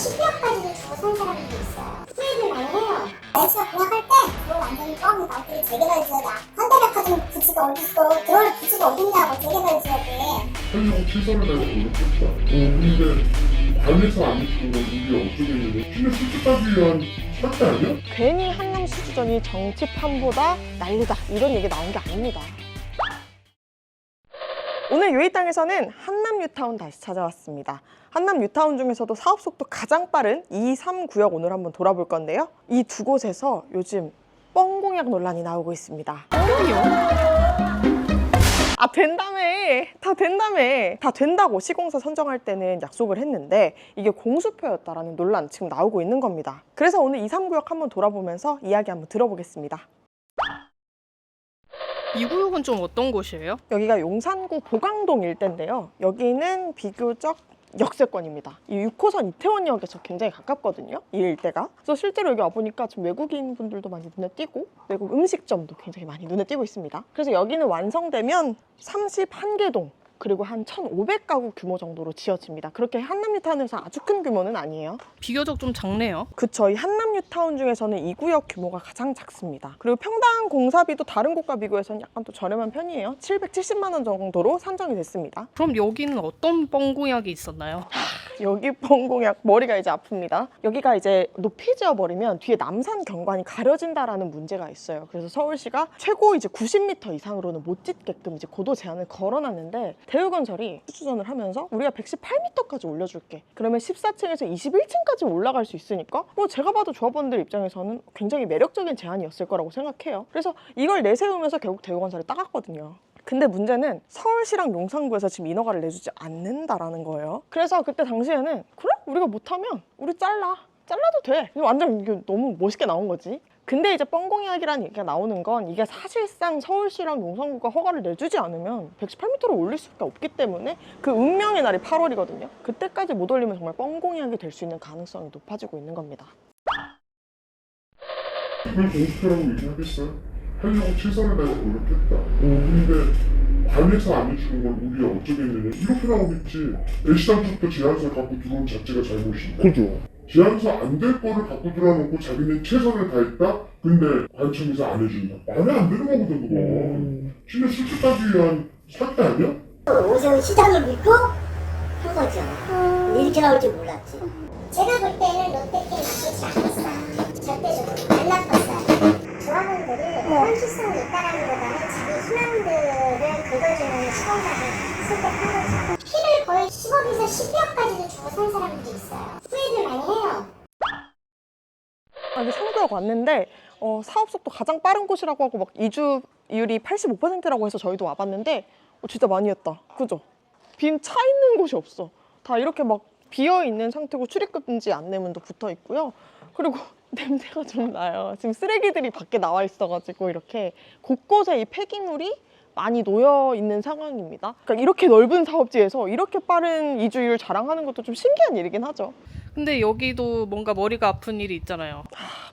12억까지도 주고 산 사람들이 있어요. 후회를 많이 해요. 날씨가 공약할 때 그걸 완전히 뻥 나한테 재개발 지어야 현대백화점 부지가 어딨어? 그럴 부지가 어딨냐고 재개발 지어야 돼. 하려고 최선을 다해서 노력했다. 어, 근데 관에서 안 해주는 건 우리 어쩌겠느냐. 신의 수주 따기 위한 사태 아니야? 괜히 한남 수주전이 정치판보다 난리다 이런 얘기 나온 게 아닙니다. 오늘 요이 땅에서는 한남 뉴타운 다시 찾아왔습니다. 한남 뉴타운 중에서도 사업 속도 가장 빠른 2, 3 구역 오늘 한번 돌아볼 건데요. 이 두 곳에서 요즘 뻥 공약 논란이 나오고 있습니다. 아 된다며 다 된다며 다 된다고 시공사 선정할 때는 약속을 했는데 이게 공수표였다라는 논란 지금 나오고 있는 겁니다 그래서 오늘 2, 3구역 한번 돌아보면서 이야기 한번 들어보겠습니다 이 구역은 좀 어떤 곳이에요? 여기가 용산구 보강동 일대인데요 여기는 비교적 역세권입니다. 이 6호선 이태원역에서 굉장히 가깝거든요. 이 일대가. 그래서 실제로 여기 와보니까 좀 외국인 분들도 많이 눈에 띄고 외국 음식점도 굉장히 많이 눈에 띄고 있습니다. 그래서 여기는 완성되면 31개 동 그리고 한 1,500가구 규모 정도로 지어집니다. 그렇게 한남뉴타운에서 아주 큰 규모는 아니에요. 비교적 좀 작네요. 그쵸. 이 한남뉴타운 중에서는 이 구역 규모가 가장 작습니다. 그리고 평당 공사비도 다른 곳과 비교해서는 약간 또 저렴한 편이에요. 770만 원 정도로 산정이 됐습니다. 그럼 여기는 어떤 뻥공약이 있었나요? 여기 뻥공약 머리가 이제 아픕니다. 여기가 이제 높이 지어버리면 뒤에 남산 경관이 가려진다라는 문제가 있어요. 그래서 서울시가 최고 이제 90m 이상으로는 못 짓게끔 이제 고도 제한을 걸어놨는데 대우건설이 수주전을 하면서 우리가 118m까지 올려줄게. 그러면 14층에서 21층까지 올라갈 수 있으니까 뭐 제가 봐도 조합원들 입장에서는 굉장히 매력적인 제안이었을 거라고 생각해요. 그래서 이걸 내세우면서 결국 대우건설이 따갔거든요. 근데 문제는 서울시랑 용산구에서 지금 인허가를 내주지 않는다라는 거예요. 그래서 그때 당시에는 그래? 우리가 못하면 우리 잘라. 잘라도 돼. 완전 이게 너무 멋있게 나온 거지. 근데 이제 뻥공약이라는 얘기가 나오는 건 이게 사실상 서울시랑 용산구가 허가를 내주지 않으면 118m를 올릴 수가 없기 때문에 그 운명의 날이 8월이거든요. 그때까지 못 올리면 정말 뻥공약이 될 수 있는 가능성이 높아지고 있는 겁니다. 얘기하겠어요? 하려고 최선을 다해서 노력했다. 어, 근데 관에서 안 해주는 건 우리 어쩌겠느냐. 이렇게 나오겠지. 애시당초부터 제안서 갖고 들어온 자체가 잘못이다. 그죠. 제안서 안 될 거를 갖고 들어놓고 자기는 최선을 다했다? 근데 관청에서 안 해준다. 말이 안 되는 거거든, 그건. 신의 수주 따기 위한 사태 아니야? 오세훈 시장을 믿고 한 거죠. 이렇게 나올 줄 몰랐지. 제가 볼 때는 롯데팀 나쁘지 않았어. 절대적으로 안 나빴어요. 조합원들이 현실성이 있다라기보다는 자기 희망들을 긁어주는 시공사를 선택한 거죠. 피를 거의 10억에서 12억까지도 주고 산 사람들이 있어요. 해요. 아, 여기 3구역 왔는데 어, 사업 속도 가장 빠른 곳이라고 하고 막 이주율이 85%라고 해서 저희도 와봤는데 어, 진짜 많이 했다. 그죠? 빈 차 있는 곳이 없어. 다 이렇게 막 비어 있는 상태고 출입금 금지 안내문도 붙어 있고요. 그리고 냄새가 좀 나요. 지금 쓰레기들이 밖에 나와 있어가지고 이렇게 곳곳에 이 폐기물이 많이 놓여 있는 상황입니다. 그러니까 이렇게 넓은 사업지에서 이렇게 빠른 이주율 자랑하는 것도 좀 신기한 일이긴 하죠. 근데 여기도 뭔가 머리가 아픈 일이 있잖아요.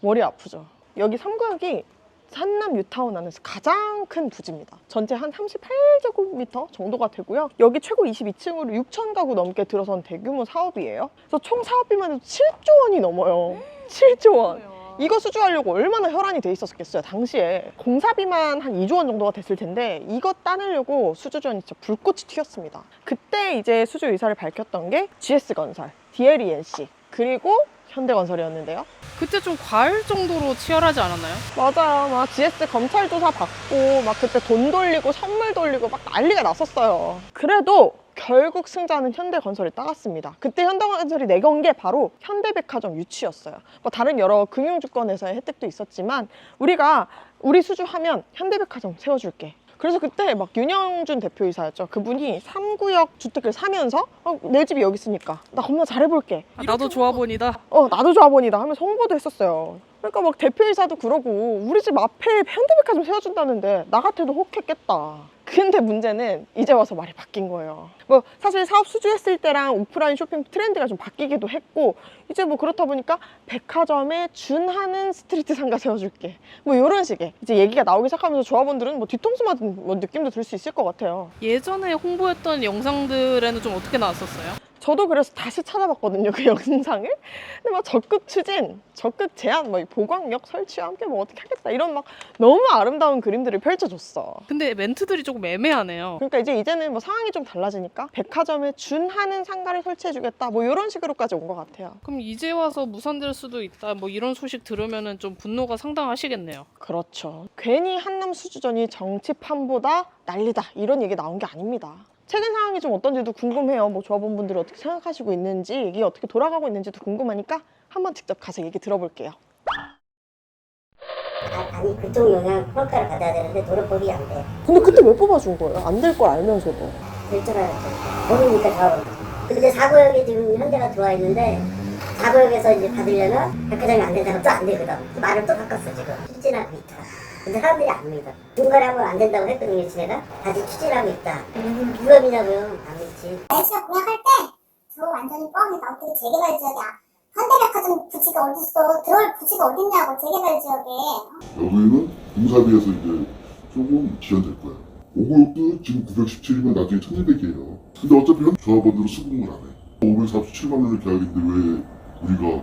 머리 아프죠. 여기 3구역이 산남 뉴타운 안에서 가장 큰 부지입니다. 전체 한 38제곱미터 정도가 되고요. 여기 최고 22층으로 6천 가구 넘게 들어선 대규모 사업이에요. 그래서 총 사업비만 해도 7조 원이 넘어요. 7조 원. 이거 수주하려고 얼마나 혈안이 돼 있었겠어요 당시에 공사비만 한 2조 원 정도가 됐을 텐데 이거 따내려고 수주전이 진짜 불꽃이 튀었습니다 그때 이제 수주 의사를 밝혔던 게 GS건설, DLENC 그리고 현대건설이었는데요 그때 좀 과할 정도로 치열하지 않았나요? 맞아요 막 GS 검찰 조사 받고 막 그때 돈 돌리고 선물 돌리고 막 난리가 났었어요 그래도 결국 승자는 현대건설이 따갔습니다. 그때 현대건설이 내건 게 바로 현대백화점 유치였어요. 뭐 다른 여러 금융주권에서의 혜택도 있었지만 우리가 우리 수주하면 현대백화점 세워줄게. 그래서 그때 막 윤영준 대표이사였죠. 그분이 3구역 주택을 사면서 어, 내 집이 여기 있으니까 나 겁나 잘해볼게. 아, 나도 조합원이다. 어 나도 조합원이다 하면서 홍보도 했었어요. 그러니까 막 대표이사도 그러고 우리 집 앞에 현대백화점 세워준다는데 나 같아도 혹했겠다. 근데 문제는 이제 와서 말이 바뀐 거예요. 뭐 사실 사업 수주했을 때랑 오프라인 쇼핑 트렌드가 좀 바뀌기도 했고 이제 뭐 그렇다 보니까 백화점에 준하는 스트리트 상가 세워줄게. 뭐 이런 식의 이제 얘기가 나오기 시작하면서 조합원들은 뭐 뒤통수 맞은 뭐 느낌도 들 수 있을 것 같아요. 예전에 홍보했던 영상들에는 좀 어떻게 나왔었어요? 저도 그래서 다시 찾아봤거든요 그 영상을 근데 막 적극 추진 적극 제한 뭐 보강역 설치와 함께 뭐 어떻게 하겠다 이런 막 너무 아름다운 그림들을 펼쳐줬어 근데 멘트들이 조금 애매하네요. 그러니까 이제 이제는 뭐 상황이 좀 달라지니까 백화점에 준하는 상가를 설치해주겠다 뭐 이런 식으로까지 온 것 같아요 그럼 이제 와서 무산될 수도 있다. 뭐 이런 소식 들으면은 좀 분노가 상당하시겠네요. 그렇죠. 괜히 한남 수주전이 정치판보다 난리다 이런 얘기 나온 게 아닙니다. 최근 상황이 좀 어떤지도 궁금해요. 뭐 조합원분들이 어떻게 생각하시고 있는지 이게 어떻게 돌아가고 있는지도 궁금하니까 한번 직접 가서 얘기 들어볼게요. 아, 아니 그쪽 영향 평가를 받아야 되는데 노력법이 안 돼. 근데 그때 왜 뽑아준 거예요? 안 될 걸 알면서도. 될 줄 알았죠. 모르니까 다 근데 사고역에 지금 현대가 들어와 있는데 사고역에서 이제 받으려면 백화점이 안 된다고 또 안 되거든. 그 말을 또 바꿨어 지금. 추진하고 있다. 근데 사람들이 안 믿어. 중간에 한번 안 된다고 했거든요 지네가. 다시 추진하고 있다. 누가 믿냐고요. 안 믿지. 날씨가 공약할 때 저거 완전히 뻥이다. 어떻게 재개발 지역이야. 현대백화점 부지가 어딨어. 들어올 부지가 어딨냐고 재개발 지역에. 여기는 공사비에서 이제 조금 지연될 거야. 5구역도 지금 917이면 나중에 1200이에요. 근데 어차피 현 조합원들은 수긍을 안 해. 547만 원의 계약인데 왜 우리가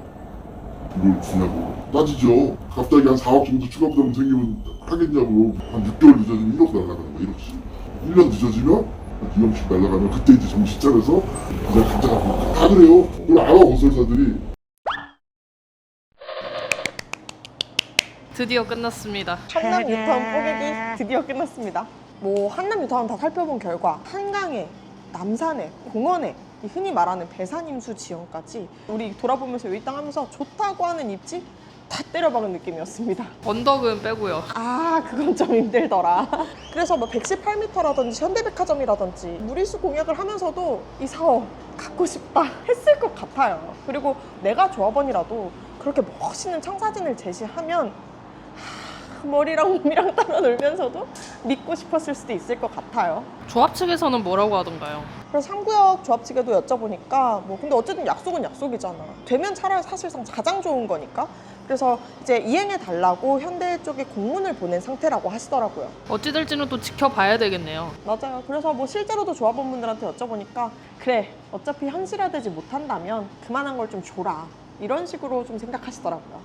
이걸 주냐고 따지죠. 갑자기 한 4억 정도 추가 부담 생기면 하겠냐고. 한 6개월 늦어지면 1억 날라가는 거야, 1억씩. 1년 늦어지면 한 2억씩 날라가면 그때 이제 정신 차려서 그냥 가져가고 다 그래요. 그걸 알아, 건설사들이. 드디어 끝났습니다. 한남 뉴타운 뽀개기 드디어 끝났습니다. 뭐 한남 뉴타운 다 살펴본 결과 한강에, 남산에, 공원에 이 흔히 말하는 배산임수 지형까지 우리 돌아보면서 여기 땅 하면서 좋다고 하는 입지 다 때려박은 느낌이었습니다. 언덕은 빼고요. 아 그건 좀 힘들더라 그래서 뭐 118m라든지 현대백화점이라든지 무리수 공약을 하면서도 이 사업 갖고 싶다 했을 것 같아요 그리고 내가 조합원이라도 그렇게 멋있는 청사진을 제시하면 하, 머리랑 몸이랑 따라 놀면서도 믿고 싶었을 수도 있을 것 같아요 조합 측에서는 뭐라고 하던가요? 그래서 3구역 조합 측에도 여쭤보니까 뭐 근데 어쨌든 약속은 약속이잖아. 되면 차라리 사실상 가장 좋은 거니까. 그래서 이제 이행해 달라고 현대 쪽에 공문을 보낸 상태라고 하시더라고요. 어찌 될지는 또 지켜봐야 되겠네요. 맞아요. 그래서 뭐 실제로도 조합원분들한테 여쭤보니까 그래 어차피 현실화되지 못한다면 그만한 걸 좀 줘라 이런 식으로 좀 생각하시더라고요.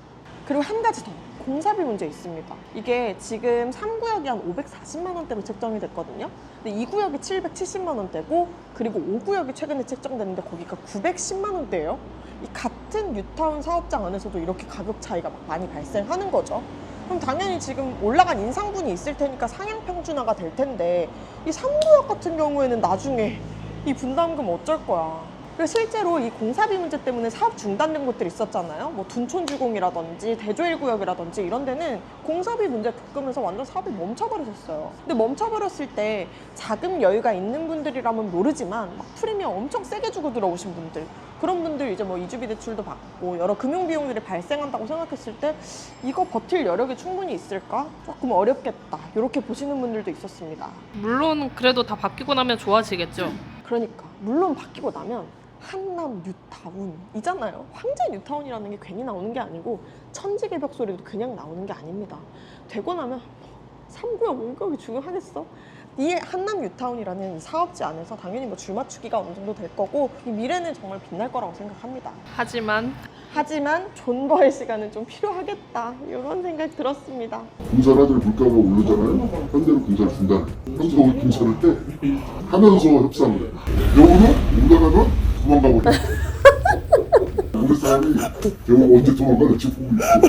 그리고 한 가지 더 공사비 문제 있습니다. 이게 지금 3구역이 한 540만 원대로 책정이 됐거든요. 근데 2구역이 770만 원대고 그리고 5구역이 최근에 책정됐는데 거기가 910만 원대예요. 이 같은 뉴타운 사업장 안에서도 이렇게 가격 차이가 막 많이 발생하는 거죠. 그럼 당연히 지금 올라간 인상분이 있을 테니까 상향 평준화가 될 텐데 이 3구역 같은 경우에는 나중에 이 분담금 어쩔 거야. 그래서 실제로 이 공사비 문제 때문에 사업 중단된 곳들이 있었잖아요. 뭐 둔촌주공이라든지 대조일구역이라든지 이런 데는 공사비 문제 겪으면서 완전 사업이 멈춰버렸었어요. 근데 멈춰버렸을 때 자금 여유가 있는 분들이라면 모르지만 막 프리미엄 엄청 세게 주고 들어오신 분들 그런 분들 이제 뭐 이주비 대출도 받고 여러 금융 비용들이 발생한다고 생각했을 때 이거 버틸 여력이 충분히 있을까? 조금 어렵겠다. 이렇게 보시는 분들도 있었습니다. 물론 그래도 다 바뀌고 나면 좋아지겠죠. 그러니까 물론 바뀌고 나면 한남 뉴타운이잖아요. 황제 뉴타운이라는 게 괜히 나오는 게 아니고 천지개벽 소리도 그냥 나오는 게 아닙니다. 되고 나면 3구역, 5구역이 중요하겠어? 이 한남 뉴타운이라는 이 사업지 안에서 당연히 뭐 줄맞추기가 어느 정도 될 거고 이 미래는 정말 빛날 거라고 생각합니다. 하지만 하지만 존버의 시간은 좀 필요하겠다 이런 생각 들었습니다. 공사를 하더니 물가가 오르잖아요. 현대로 공사를 중단해. 현대로 공사를 때 하면서 협상을 해. 여우는 오다가는 도망가버려. 우리 사람이 여우 언제 도망가? 나 지금 보고 있어.